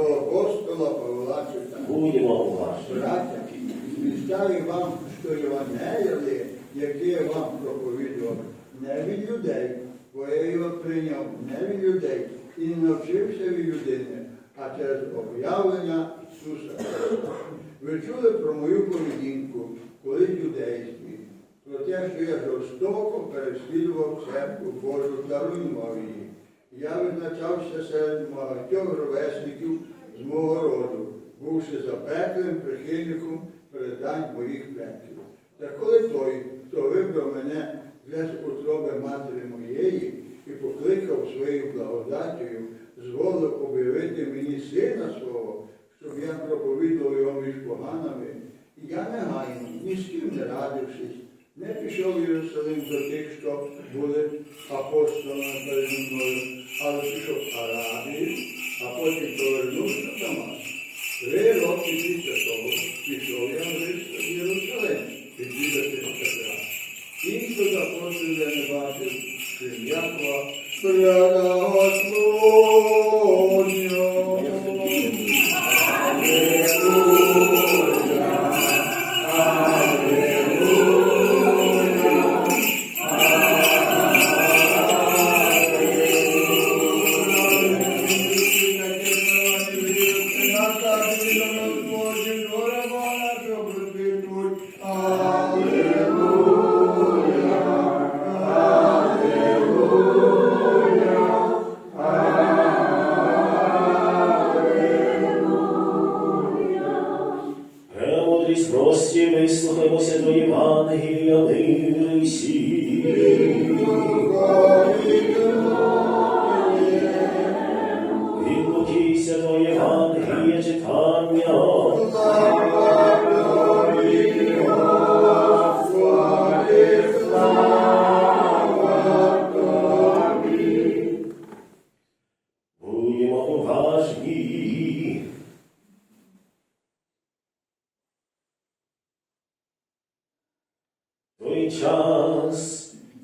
святого апостола Павла. Будемо уважні. Звістаю вам, що Євангеліє, яке я вам проповідував, не від людей, бо я його прийняв не від людей і не навчився від людини, а через об'явлення Ісуса. Христа. Ви чули про мою поведінку, коли юдействі, про те, що я жорстоко переслідував церкву Божу та руйнував її. Я визначався серед багатьох ровесників з мого роду, бувши запеклим прихильником передань моїх предків. Та коли той, хто вибрав мене для утроби матері моєї і покликав своєю благодаттю, зволив об'явити мені сина свого, щоб я проповідував його між поганами, я негайно, ні з ким не радившись, не пішов в Єрусалим до тих, що були апостолами перед мною, але пішов в Аравію, а потім повернувся до Дамаск. Три роки після того пішов я в Єрусалим відвідати Петра. Іншого з апостолів я не бачив, крім Якова, брата Господня. Премудрість прості, вислухаймося до Євангелія, мир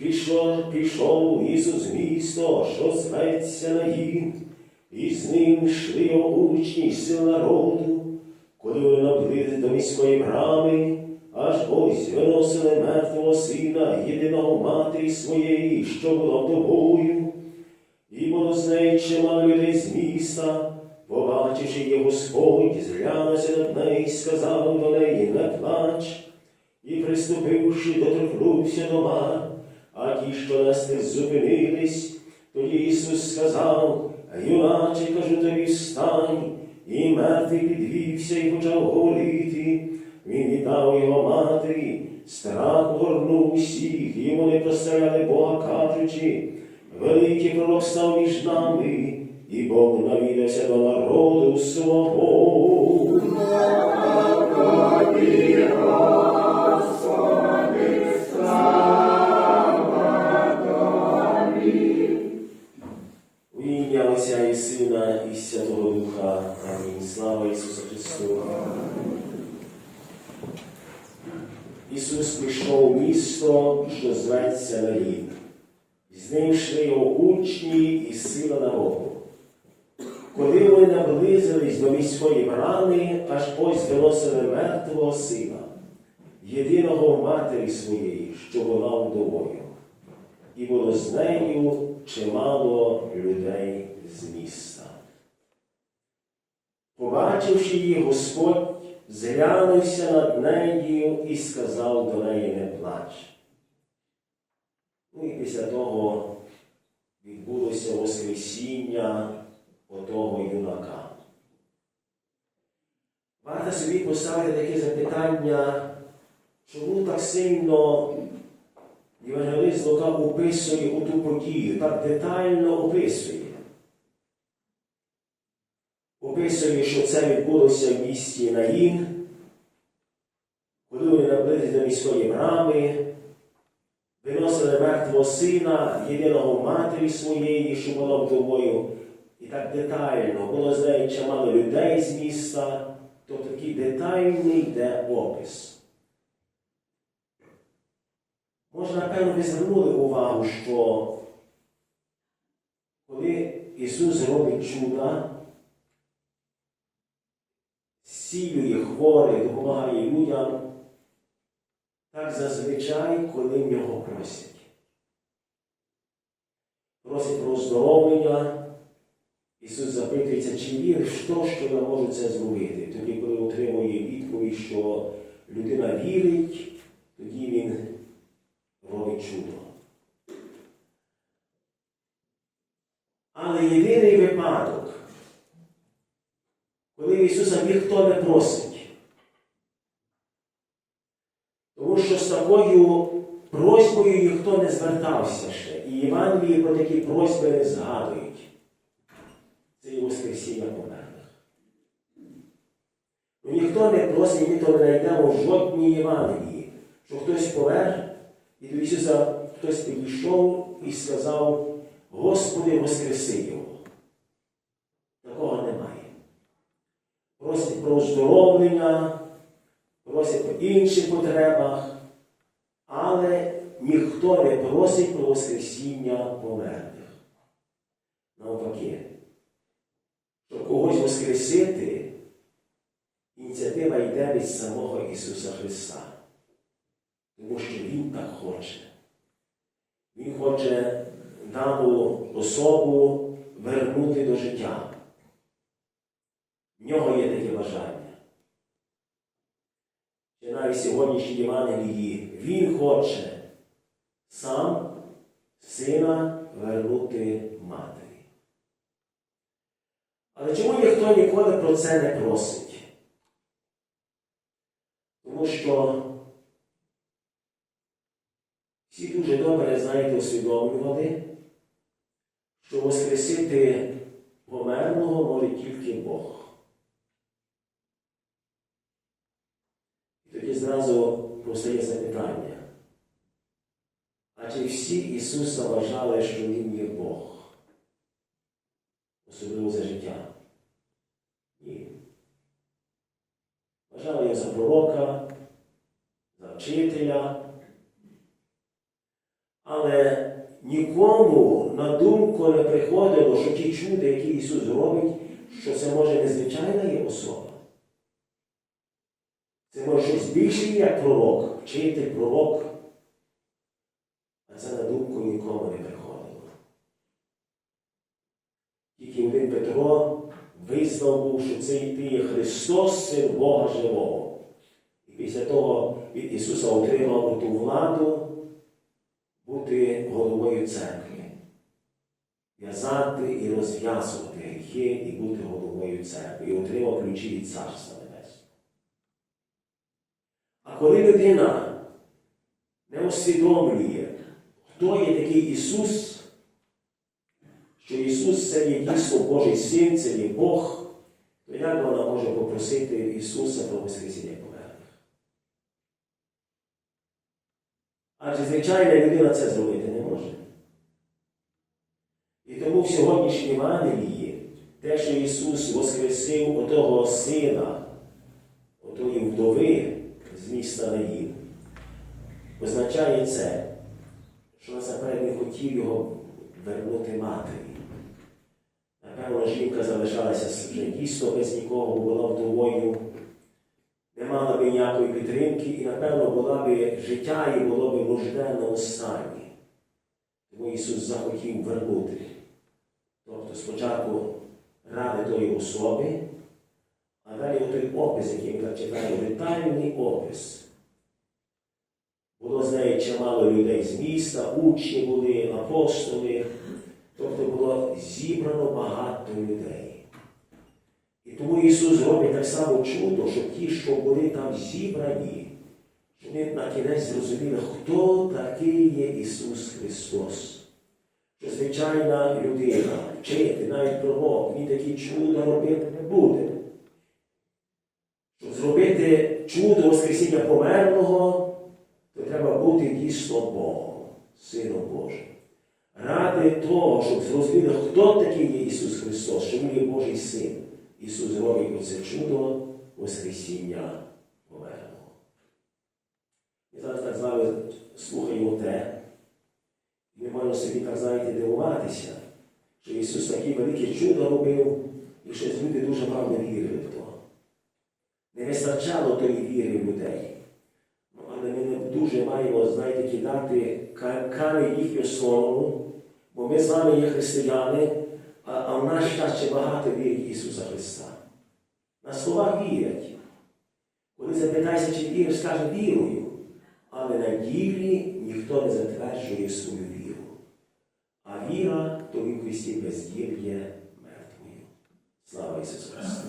час пішов, Ісус місто, що зветься Наїн, і з ним йшли його учні сил народу, коли вони наблизили до міської брами, аж ось виносили мертвого сина, єдиного матері своєї, що була вдовою. І було з неї людей з міста, побачивши її Господь, зглянувся над нею і сказав до неї, не плач. І приступивши, доторкнувся до мар, а ті, що нас не зупинились, тоді Ісус сказав, юначе, кажу тобі, встань, і мертвий підвівся і почав говорити. Він віддав його матері, страх горнув всіх, і вони прославляли Бога, кажучи, великий пророк став між нами, і Бог навідався до народу свого. Сина і Святого Духа. Амінь. Слава Ісусу Христу. Ісус прийшов в місто, що зветься Наїн. З ним йшли його учні і сила народу. Коли вони наблизились до міської брами, аж ось виносили мертвого сина, єдиного матері своєї, що була вдовою і було з нею чимало людей з міста. Побачивши її, Господь зглянувся над нею і сказав до неї не плач. Ну і після того відбулося Воскресіння отого юнака. Варто собі поставити таке запитання, чому так сильно Євангелист Лука описує у ту подію, так детально описує. Описує, що це відбулося в місті Наїн, коли вони наблизились до міської брами, виносили мертвого сина, єдиного матері своєї, що була вдовою, і так детально. Було знає чимало людей з міста, то такий детальний йде опис. Може, напевно, ви звернули увагу, що коли Ісус робить чуда, зцілює хворих, допомагає людям, так зазвичай, коли в нього просять. Просить про оздоровлення, Ісус запитується, чи віриш те, що я можу це зробити. Тоді, коли отримує відповідь, що людина вірить, тоді Він робить чудо. Але єдиний випадок, коли Ісуса ніхто не просить. Тому що з такою просьбою ніхто не звертався ще. І Євангелії про такі просьби не згадують. Це є Воскресіння померлих. Ну, ніхто не просить, ми то не знайдемо жодній Євангелії, що хтось помер, і до Ісуса хтось підійшов і сказав, Господи, воскреси його. Просить про оздоровлення, просить про інших потребах, але ніхто не просить про Воскресіння померлих. Навпаки, щоб когось воскресити, ініціатива йде від самого Ісуса Христа. Тому що Він так хоче. Він хоче дану особу вернути до життя. В нього є таке бажання. Чи навіть сьогоднішній Євангелії він хоче сам сина вернути матері. Але чому ніхто ніколи про це не просить? Тому що всі дуже добре, знаєте, усвідомлювали, що воскресити померлого може тільки Бог. І тоді зразу постає запитання. А чи всі Ісуса вважали, що Він є Бог? Особливо за життя? Ні. Вважали його за пророка, за вчителя. Але нікому на думку не приходило, що ті чуда, які Ісус робить, що це може незвичайна є особа. Може щось більше як пророк, вчитель, пророк. А це на думку нікому не приходило. Тільки один Петро визнав був, що це ти є Христос, син Бога живого. І після того від Ісуса отримав ту владу бути головою церкви. В'язати і розв'язувати гріхи і бути головою церкви. І отримав ключі від Царства коли людина не усвідомлює, хто є такий Ісус, що Ісус це є дійсно Божий Син, це є Бог, то як вона може попросити Ісуса про Воскресіння померлих? Адже звичайна людина це зробити не може. І тому в сьогоднішній Євангелії те, що Ісус воскресив отого сина, отої вдови міста Наїн, означає це, що насамперед не хотів його вернути матері. Напевно, жінка залишалася вже дійсно без нікого, була вдовою, не мала би ніякої підтримки і, напевно, була би життя і було б нужде на останнє. Тому Ісус захотів вернути. Тобто спочатку ради тої особи, а той опис, який ми так читаємо, детальний опис. Було з нею чимало людей з міста, учні були, апостоли, тобто було зібрано багато людей. І тому Ісус робить так само чудо, щоб ті, що були там зібрані, щоб вони на кінець зрозуміли, хто такий є Ісус Христос. Що звичайна людина, вчитель, навіть пророк, він такі чудо робити не буде. Зробити чудо Воскресіння померлого, то треба бути дійсно Богом, Сином Божим. ради того, щоб зрозуміти, хто такий є Ісус Христос, що Він є Божий Син. Ісус робить оце чудо Воскресіння померлого. Ми зараз так з вами слухаємо те, і ми маємо собі, так знаєте, дивуватися, що Ісус такі великі чудо робив, і щось люди дуже мало вірили в то. Не вистачало тої віри людей. Ну, але ми не дуже маємо, знаєте, кидати ка- камінь їхню слову, бо ми з вами є християни, а, а в наш час ще багато вірить Ісуса Христа. На слова вірять. Коли запитайся, чи віриш, скаже вірую. Але на ділі ніхто не затверджує свою віру. А віра то в Христі без діл є мертвою. Слава Ісусу Христу!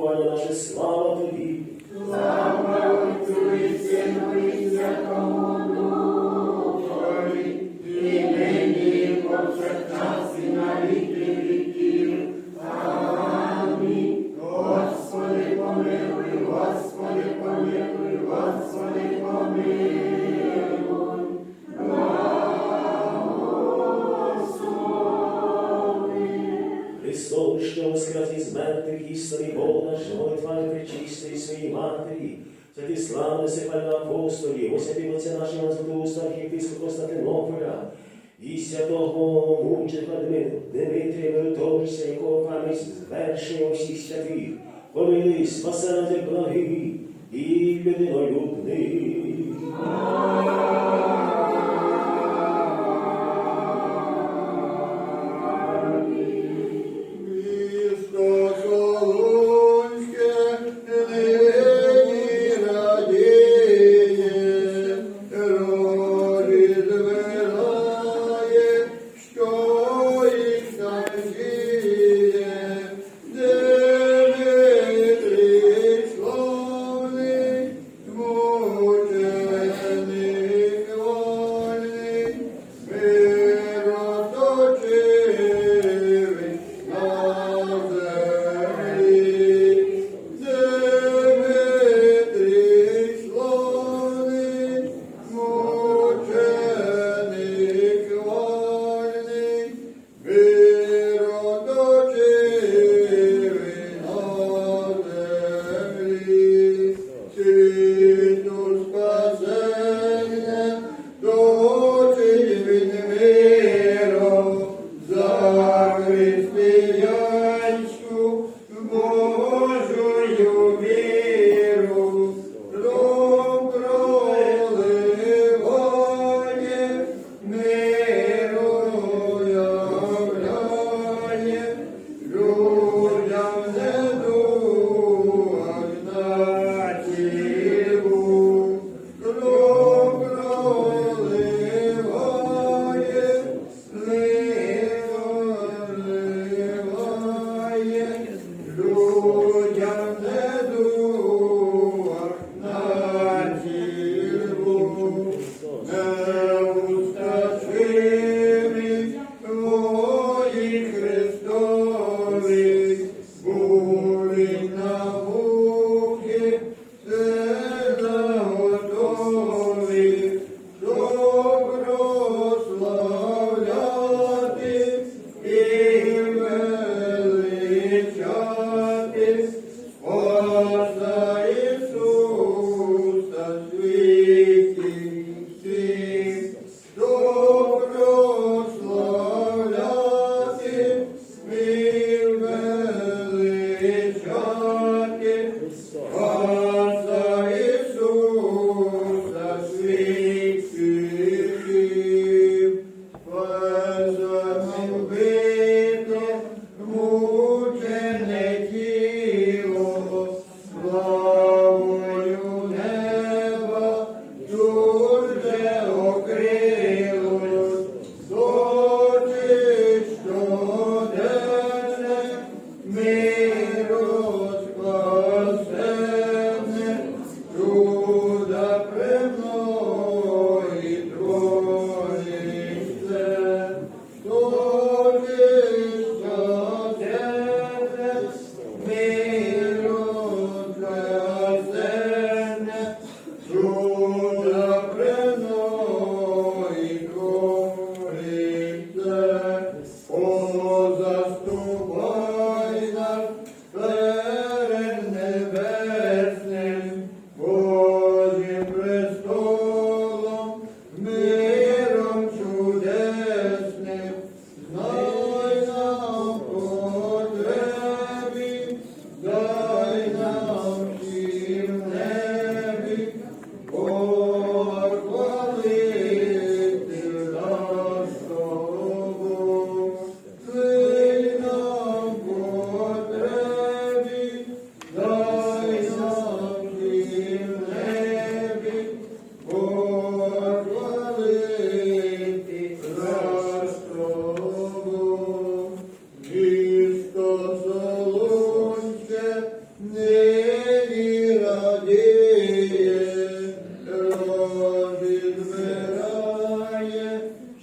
Господя на вас, Його благодаті від людям завжди і повсякчас, і на віки віків. Слава тобі, Христе Боже, уповання наше, слава тобі. Христос, що воскрес із мертвих, істинний Бог наш, молитвами причистої своїй матері, святі славне сихвальна апостолі, освяти Отця нашого Златоуста, архієпископа Константинополя, і святого мученика Дмит- Дмитрія Велиторця, якого пам'ять звершення всіх святих, нас як благий і людинолюбний.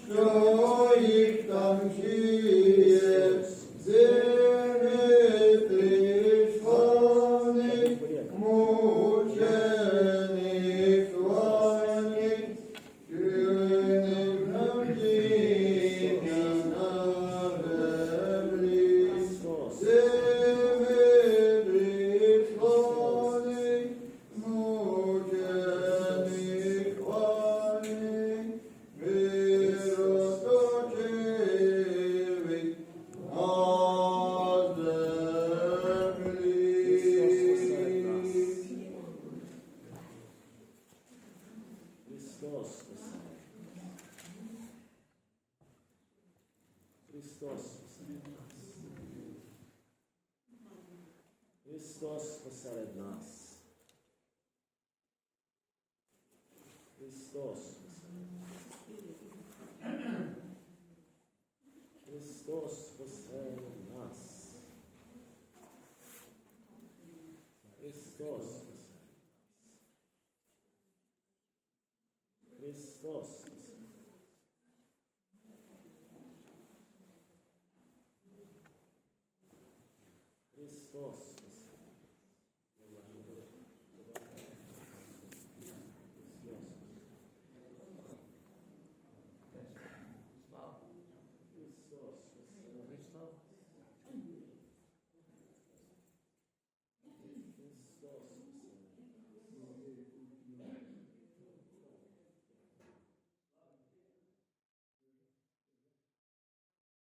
Yeah. Христос посеред нас.